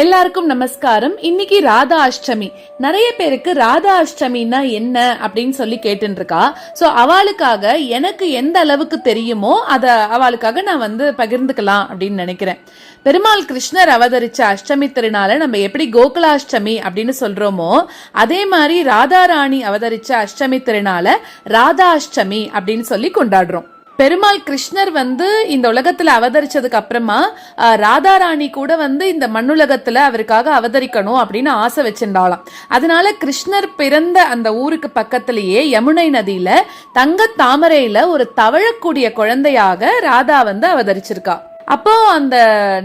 எல்லாருக்கும் நமஸ்காரம். இன்னைக்கு ராதா அஷ்டமி. நிறைய பேருக்கு ராதா அஷ்டமின்னா என்ன அப்படின்னு சொல்லி கேட்டுருக்கா ஸோ அவளுக்காக எனக்கு எந்த அளவுக்கு தெரியுமோ அதை அவளுக்காக நான் வந்து பகிர்ந்துக்கலாம் அப்படின்னு நினைக்கிறேன். பெருமாள் கிருஷ்ணர் அவதரிச்ச அஷ்டமி திருநாளை நம்ம எப்படி கோகுலாஷ்டமி அப்படின்னு சொல்றோமோ அதே மாதிரி ராதாராணி அவதரிச்ச அஷ்டமி திருநாளை ராதா அஷ்டமி அப்படின்னு சொல்லி கொண்டாடுறோம். பெருமாள் கிருஷ்ணர் வந்து இந்த உலகத்துல அவதரிச்சதுக்கு அப்புறமா ராதாராணி கூட வந்து இந்த மண்ணுலகத்துல அவருக்காக அவதரிக்கணும் அப்படின்னு ஆசை வச்சிருந்தாலாம் அதனால கிருஷ்ணர் பிறந்த அந்த ஊருக்கு பக்கத்திலேயே யமுனை நதியில தங்க தாமரையில ஒரு தவழக்கூடிய குழந்தையாக ராதா வந்து அவதரிச்சிருக்கா. அப்போ அந்த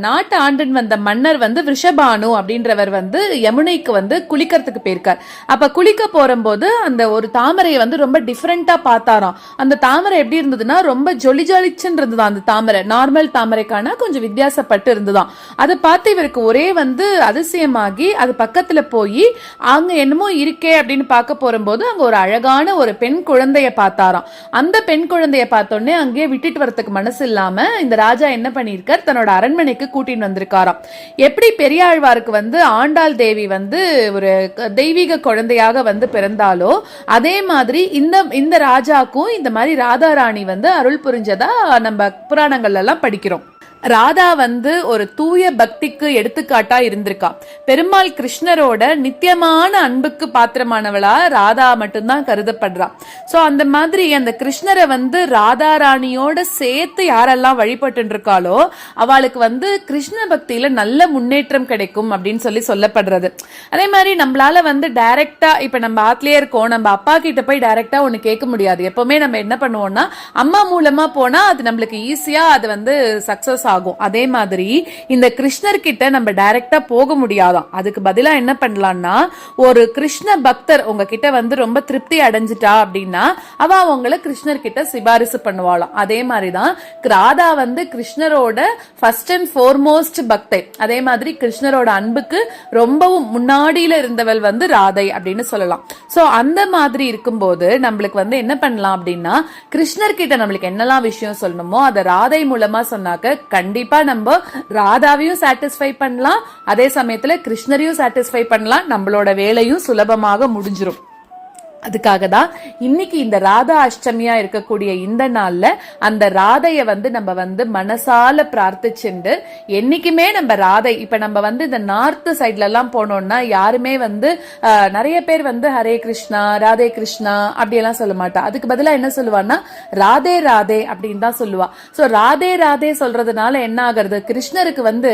நாட்டு ஆண்டன் வந்த மன்னர் வந்து விஷபானு அப்படின்றவர் வந்து யமுனைக்கு வந்து குளிக்கிறதுக்கு போயிருக்கார். அப்ப குளிக்க போறம்போது அந்த ஒரு தாமரையை வந்து ரொம்ப டிஃப்ரெண்டா பார்த்தாராம். அந்த தாமரை எப்படி இருந்ததுன்னா ரொம்ப ஜொலி ஜொலிச்சுன்னு இருந்ததா அந்த தாமரை. நார்மல் தாமரைக்கான கொஞ்சம் வித்தியாசப்பட்டு இருந்ததாம். அதை பார்த்து இவருக்கு ஒரே வந்து அதிசயமாகி அது பக்கத்துல போய் அங்க என்னமோ இருக்கே அப்படின்னு பார்க்க போறம்போது அங்க ஒரு அழகான ஒரு பெண் குழந்தைய பார்த்தாராம். அந்த பெண் குழந்தைய பார்த்தோன்னே அங்கேயே விட்டுட்டு வரத்துக்கு மனசு இல்லாம இந்த ராஜா என்ன பண்ணி பண்ணியிருக்கார். தன்னோட அரண்மனைக்கு கூட்டின்னு வந்திருக்காராம். எப்படி பெரியாழ்வாருக்கு வந்து ஆண்டாள் தேவி வந்து ஒரு தெய்வீக குழந்தையாக வந்து பிறந்தாலோ அதே மாதிரி இந்த இந்த ராஜாக்கும் இந்த மாதிரி ராதாராணி வந்து அருள் புரிஞ்சதா நம்ம புராணங்கள்ல எல்லாம் படிக்கிறோம். ராதா வந்து ஒரு தூய பக்திக்கு எடுத்துக்காட்டா இருந்திருக்கா. பெருமாள் கிருஷ்ணரோட நித்தியமான அன்புக்கு பாத்திரமானவளா ராதா மட்டும்தான் கருதப்படுறா. சோ அந்த மாதிரி அந்த கிருஷ்ணரை வந்து ராதா ராணியோட சேர்த்து யாரெல்லாம் வழிபட்டு இருக்காளோ அவளுக்கு வந்து கிருஷ்ண பக்தியில நல்ல முன்னேற்றம் கிடைக்கும் அப்படின்னு சொல்லி சொல்லப்படுறது. அதே மாதிரி நம்மளால வந்து டைரக்டா இப்ப நம்ம ஆத்லயே இருக்கோம் நம்ம அப்பா கிட்ட போய் டைரக்டா ஒண்ணு கேட்க முடியாது. எப்பவுமே நம்ம என்ன பண்ணுவோம்னா அம்மா மூலமா போனா அது நம்மளுக்கு ஈஸியா அது வந்து சக்சஸ் ஆகும். அதே மாதிரி இந்த கிருஷ்ணர் கிட்ட நம்ம டைரக்டா போக முடியாதாம் அதுக்கு பதிலா என்ன பண்ணலாம்னா ஒரு கிருஷ்ண பக்தர் உங்ககிட்ட வந்து ரொம்ப திருப்தி அடைஞ்சிட்டா அப்படின்னா அவ அவங்கள கிருஷ்ணர் கிட்ட சிபாரிசு பண்ணுவாளாம். அதே மாதிரிதான் ராதா வந்து கிருஷ்ணரோட ஃபர்ஸ்ட் அண்ட் ஃபோர்மோஸ்ட் பக்தை. அதே மாதிரி கிருஷ்ணரோட அன்புக்கு ரொம்பவும் முன்னாடியில இருந்தவள் வந்து ராதை அப்படின்னு சொல்லலாம். சோ அந்த மாதிரி இருக்கும்போது நம்மளுக்கு வந்து என்ன பண்ணலாம் அப்படின்னா கிருஷ்ணர் கிட்ட நம்மளுக்கு என்னெல்லாம் விஷயம் சொல்லணுமோ அதை ராதை மூலமா சொன்னாக்க கண்டிப்பா நம்ம ராதாவையும் சாட்டிஸ்ஃபை பண்ணலாம். அதே சமயத்துல கிருஷ்ணரையும் சாட்டிஸ்ஃபை பண்ணலாம். நம்மளோட வேலையும் சுலபமாக முடிஞ்சிரும். அதுக்காக தான் இன்னைக்கு இந்த ராதா அஷ்டமியா இருக்கக்கூடிய இந்த நாள்ல அந்த ராதைய வந்து நம்ம வந்து மனசால பிரார்த்திச்சுண்டு என்னைக்குமே நம்ம ராதை இப்ப நம்ம வந்து இந்த நார்த் சைட்ல எல்லாம் போனோம்னா யாருமே வந்து நிறைய பேர் வந்து ஹரே கிருஷ்ணா ராதே கிருஷ்ணா அப்படி எல்லாம் சொல்ல மாட்டா. அதுக்கு பதிலா என்ன சொல்லுவான்னா ராதே ராதே அப்படின்னு தான் சொல்லுவா. சோ ராதே ராதே சொல்றதுனால என்ன ஆகுறது? கிருஷ்ணருக்கு வந்து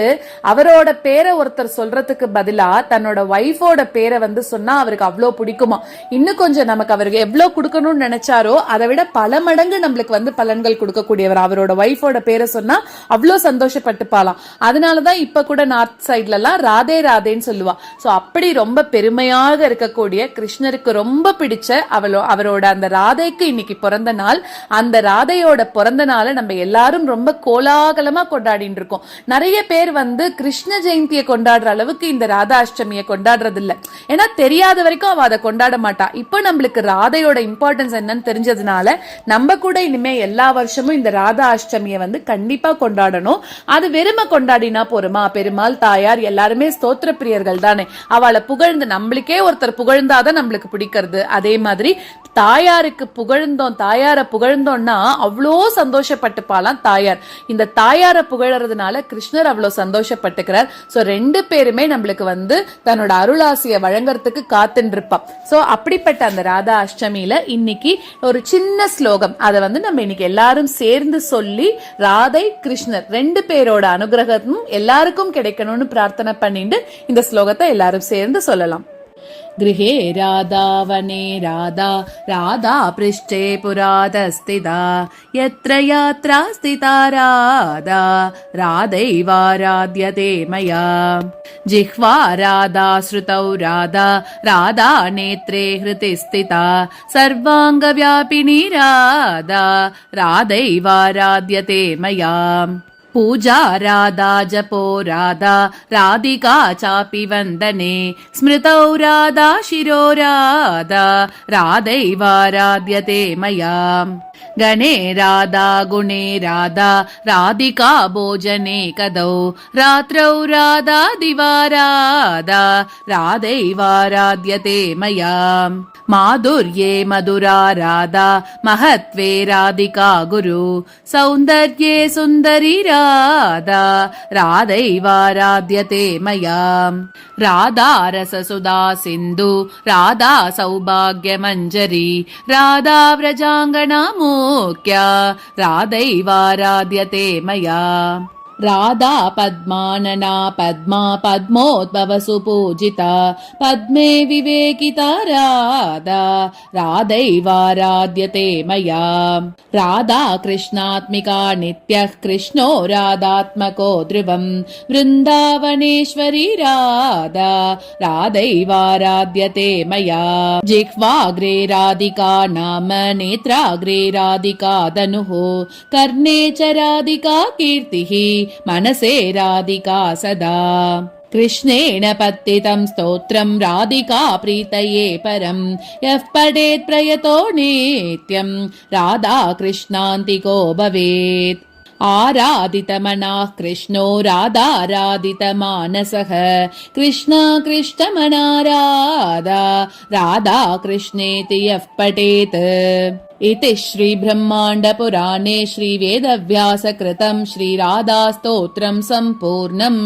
அவரோட பேரை ஒருத்தர் சொல்றதுக்கு பதிலா தன்னோட ஒய்ஃபோட பேரை வந்து சொன்னா அவருக்கு அவ்வளோ பிடிக்குமா. இன்னும் கொஞ்சம் நமக்கு அவருக்கு எவ்வளவு கொடுக்கணும்னு நினைச்சாரோ அதை விட பல மடங்கு நம்மளுக்கு வந்து பலன்கள் கொடுக்கக்கூடியவர். அவரோட ஒய்ஃபோட பேரை சொன்னா அவ்வளோ சந்தோஷப்பட்டுப்பாலாம் அதனாலதான் இப்ப கூட நார்த் சைட்ல எல்லாம் ராதே ராதேன்னு சொல்லுவா. சோ அப்படி ரொம்ப பெருமையாக இருக்கக்கூடிய கிருஷ்ணருக்கு ரொம்ப பிடிச்ச அவளோ அவரோட அந்த ராதைக்கு இன்னைக்கு பிறந்த நாள். அந்த ராதையோட பிறந்த நாளை நம்ம எல்லாரும் ரொம்ப கோலாகலமா கொண்டாடிட்டு இருக்கோம். நிறைய பேர் வந்து கிருஷ்ண ஜெயந்தியை கொண்டாடுற அளவுக்கு இந்த ராதா அஷ்டமியை கொண்டாடுறது இல்ல ஏன்னா தெரியாத வரைக்கும் அவ அதை கொண்டாட மாட்டா. இப்போ நம்மளுக்கு ராதையோட இம்பார்ட்டன்ஸ் என்னன்னு தெரிஞ்சதுனால நம்ம கூட இனிமே எல்லா வருஷமும் இந்த ராதா அஷ்டமியை வந்து கண்டிப்பா கொண்டாடணும். அது வெறுமை கொண்டாடினா போருமா? பெருமாள் தாயார் எல்லாருமே ஸ்தோத்திர பிரியர்கள் தானே. அவளை புகழ்ந்து நம்மளுக்கே ஒருத்தர் புகழ்ந்தாதான் நம்மளுக்கு பிடிக்கிறது. அதே மாதிரி தாயாருக்கு புகழ்ந்தோம் தாயாரை புகழ்ந்தோம்னா அவ்வளோ சந்தோஷப்பட்டுப்பாலாம் தாயார். இந்த தாயாரை புகழறதுனால கிருஷ்ணர் அவ்வளோ சந்தோஷப்பட்டுக்கிறார். ஸோ ரெண்டு பேருமே நம்மளுக்கு வந்து தன்னோட அருளாசியை வழங்குறதுக்கு காத்துன்னு இருப்பான் ஸோ அப்படிப்பட்ட அந்த ராதா அஷ்டமியில இன்னைக்கு ஒரு சின்ன ஸ்லோகம். அதை வந்து நம்ம இன்னைக்கு எல்லாரும் சேர்ந்து சொல்லி ராதை கிருஷ்ணர் ரெண்டு பேரோட அனுகிரகமும் எல்லாருக்கும் கிடைக்கணும்னு பிரார்த்தனை பண்ணிட்டு இந்த ஸ்லோகத்தை எல்லாரும் சேர்ந்து சொல்லலாம். गृहे राधावने राधा राधा पृष्ठे पुरातस्थिता यत्र यात्रा स्थिता राधा राधैवाराध्यते मया जिह्वा राधा श्रुतौ राधा राधा नेत्रे हृति स्थिता सर्वाङ्गव्यापिनी राधा राधैवाराध्यते मया पूजा राधा जपो राधा राधिका चापि वन्दने स्मृतौ राधा शिरो राधा राधैवाराध्यते मया గణే రాధా గుణే రాధా రాధికా భోజనే కదౌ. రాత్రౌ రాధా దివా రాధా రాధైవారాధ్యతే మయా. మాధుర్యే మధురా రాధా మహత్వే రాధికా గురు. సౌందర్యే సుందరి రాధా రాధైవారాధ్యతే మయా. రాధా రససుధా సింధు రాధా సౌభాగ్యమంజరి రాధా వ్రజాంగణామూ मुख्या राधैवाराध्यते मया? राधा पद्मानना पद्मा पद्मोद्भवसु पूजिता पद्मे विवेकिता राधा। राधैवाराध्यते मया। राधा कृष्णात्मिका नित्यः कृष्णो राधात्मको ध्रुवम्। वृन्दावनेश्वरी राधा। राधैवाराध्यते मया। जिह्वाग्रे राधिका नाम नेत्राग्रे राधिका धनुः। कर्णे च राधिका कीर्तिः मनसे राधिका सदा। कृष्णेन पत्तितं स्तोत्रम् राधिका प्रीतये परम् यः पठेत् प्रयतो नित्यम् राधा कृष्णान्तिको भवेत्। आराधितमनाः कृष्णो राधाराधितमानसः कृष्ण कृष्णमना राधा राधा कृष्णेति यः पठेत् इति श्रीब्रह्माण्डपुराणे श्रीवेदव्यासकृतं श्रीराधास्तोत्रम् सम्पूर्णम्